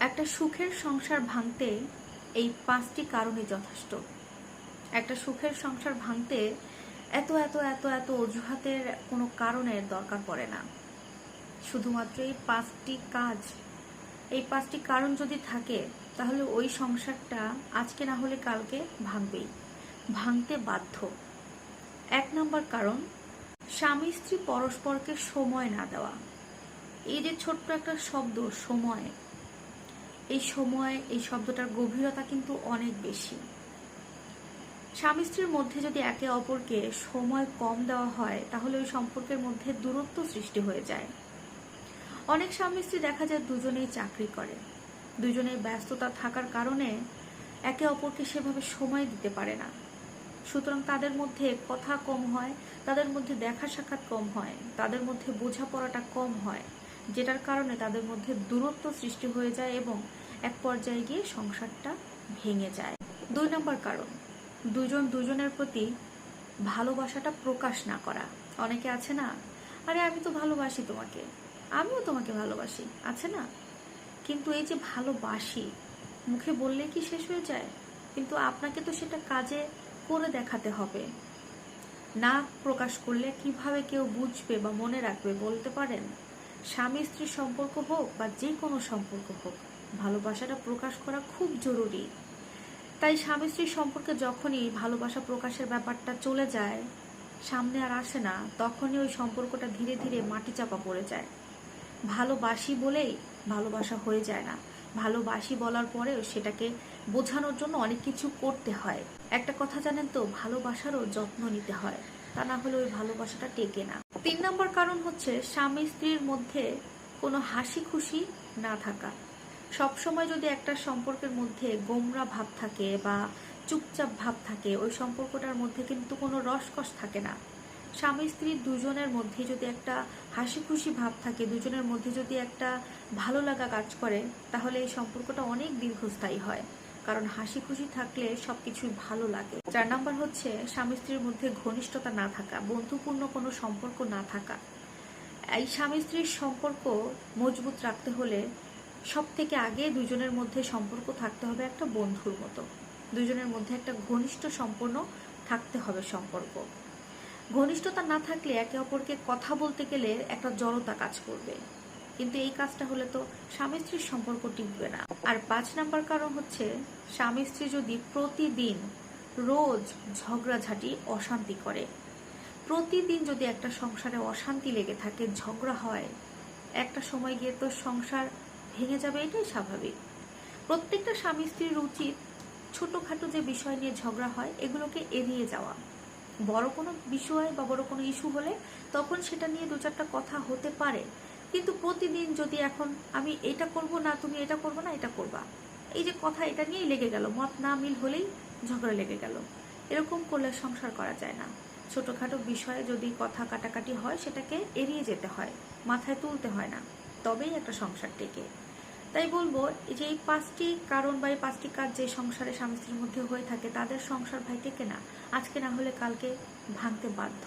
একটা সুখের সংসার ভাঙতে এই পাঁচটি কারণে যথেষ্ট। একটা সুখের সংসার ভাঙতে এত এত এত এত অজুহাতের কোনো কারণের দরকার পড়ে না। শুধুমাত্র এই পাঁচটি কাজ, এই পাঁচটি কারণ যদি থাকে, তাহলে ওই সংসারটা আজকে না হলে কালকে ভাঙবেই। ভাঙতে বাধ্য। এক নম্বর কারণ, স্বামী স্ত্রী পরস্পরকে সময় না দেওয়া। এই যে ছোট্ট একটা শব্দ, সময় এই সময় এই শব্দটার গভীরতা কিন্তু অনেক বেশি। স্বামী স্ত্রীর মধ্যে যদি একে অপরকে সময় কম দেওয়া হয়, তাহলে ওই সম্পর্কের মধ্যে দূরত্ব সৃষ্টি হয়ে যায়। অনেক স্বামী স্ত্রী দেখা যায় দুজনেই চাকরি করে। দুজনেই ব্যস্ততা থাকার কারণে একে অপরকে সেভাবে সময় দিতে পারে না। সুতরাং তাদের মধ্যে কথা কম হয়, তাদের মধ্যে দেখা সাক্ষাৎ কম হয়, তাদের মধ্যে বোঝাপড়াটা কম হয়। যেটার কারণে তাদের মধ্যে দূরত্ব সৃষ্টি হয়ে যায় এবং এক পর্যায়ে গিয়ে সংসারটা ভেঙে যায়। দুই নম্বর কারণ, দুজন দুজনের প্রতি ভালোবাসাটা প্রকাশ না করা। অনেকে আছে না, আরে আমি তো ভালোবাসি তোমাকে, আমিও তোমাকে ভালোবাসি। আছে না? কিন্তু এই যে ভালোবাসি, মুখে বললে কি শেষ হয়ে যায়? কিন্তু আপনাকে তো সেটা কাজে করে দেখাতে হবে। না প্রকাশ করলে কীভাবে কেউ বুঝবে বা মনে রাখবে বলতে পারেন? স্বামী স্ত্রীর সম্পর্ক হোক বা যে কোনো সম্পর্ক হোক, ভালোবাসাটা প্রকাশ করা খুব জরুরি। তাই স্বামী স্ত্রীর সম্পর্কে যখনই ভালোবাসা প্রকাশের ব্যাপারটা চলে যায়, সামনে আর আসে না, তখনই ওই সম্পর্কটা ধীরে ধীরে মাটি চাপা পড়ে যায়। ভালোবাসি বলেই ভালোবাসা হয়ে যায় না। ভালোবাসি বলার পরেও সেটাকে বোঝানোর জন্য অনেক কিছু করতে হয়। একটা কথা জানেন তো, ভালোবাসারও যত্ন নিতে হয়। তা না হলে ওই ভালোবাসাটা টেকে না। তিন নম্বর কারণ হচ্ছে স্বামী স্ত্রীর মধ্যে কোনো হাসি খুশি না থাকা। সবসময় যদি একটা সম্পর্কের মধ্যে গোমরা ভাব থাকে বা চুপচাপ ভাব থাকে, ওই সম্পর্কটার মধ্যে কিন্তু কোনো রসকস থাকে না। স্বামী স্ত্রী দুজনের মধ্যে যদি একটা হাসি খুশি ভাব থাকে, দুজনের মধ্যে যদি একটা ভালো লাগা কাজ করে, তাহলে এই সম্পর্কটা অনেক দীর্ঘস্থায়ী হয়। কারণ হাসি খুশি থাকলে সবকিছুই ভালো লাগে। চার নাম্বার হচ্ছে স্বামী স্ত্রীর মধ্যে ঘনিষ্ঠতা না থাকা, বন্ধুপূর্ণ কোনো সম্পর্ক না থাকা। এই স্বামী স্ত্রীর সম্পর্ক মজবুত রাখতে হলে সব থেকে আগে দুজনের মধ্যে সম্পর্ক থাকতে হবে একটা বন্ধুর মতো। দুজনের মধ্যে একটা ঘনিষ্ঠ সম্পন্ন থাকতে হবে সম্পর্ক। ঘনিষ্ঠতা না থাকলে একে অপরকে কথা বলতে গেলে একটা জড়তা কাজ করবে। কিন্তু এই কাজটা হলে তো স্বামী স্ত্রীর সম্পর্ক টিকবে না। আর পাঁচ নাম্বার কারণ হচ্ছে, স্বামী স্ত্রী যদি প্রতিদিন রোজ ঝগড়াঝাটি, অশান্তি করে, প্রতিদিন যদি একটা সংসারে অশান্তি লেগে থাকে, ঝগড়া হয়, একটা সময় গিয়ে তো সংসার ভেঙে যাবে, এটাই স্বাভাবিক। প্রত্যেকটা স্বামী স্ত্রীর উচিত ছোটোখাটো যে বিষয় নিয়ে ঝগড়া হয়, এগুলোকে এড়িয়ে যাওয়া। বড় কোনো বিষয় বা বড় কোনো ইস্যু হলে তখন সেটা নিয়ে দু চারটা কথা হতে পারে কিন্তু প্রতিদিন যদি এখন আমি এটা করব না, তুমি এটা করব না, এটা করবা। এই যে কথা এটা নিয়েই লেগে গেল, মত না মিল হলেই ঝগড়া লেগে গেল। এরকম করলে সংসার করা যায় না। ছোটোখাটো বিষয়ে যদি কথা কাটাকাটি হয়, সেটাকে এড়িয়ে যেতে হয়, মাথায় তুলতে হয় না। তবেই একটা সংসার টেকে। তাই বলব যে এই পাঁচটি কারণ বা এই পাঁচটি কাজ যে সংসারে স্বামী স্ত্রীর মধ্যে হয়ে থাকে, তাদের সংসার ভাই টেকে না আজকে না হলে কালকে ভাঙতে বাধ্য।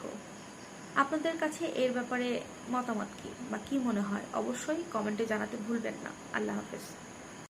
আপনাদের কাছে এর ব্যাপারে মতামত কি বা কি মনে হয়? অবশ্যই কমেন্টে জানাতে ভুলবেন না। আল্লাহ হাফেজ।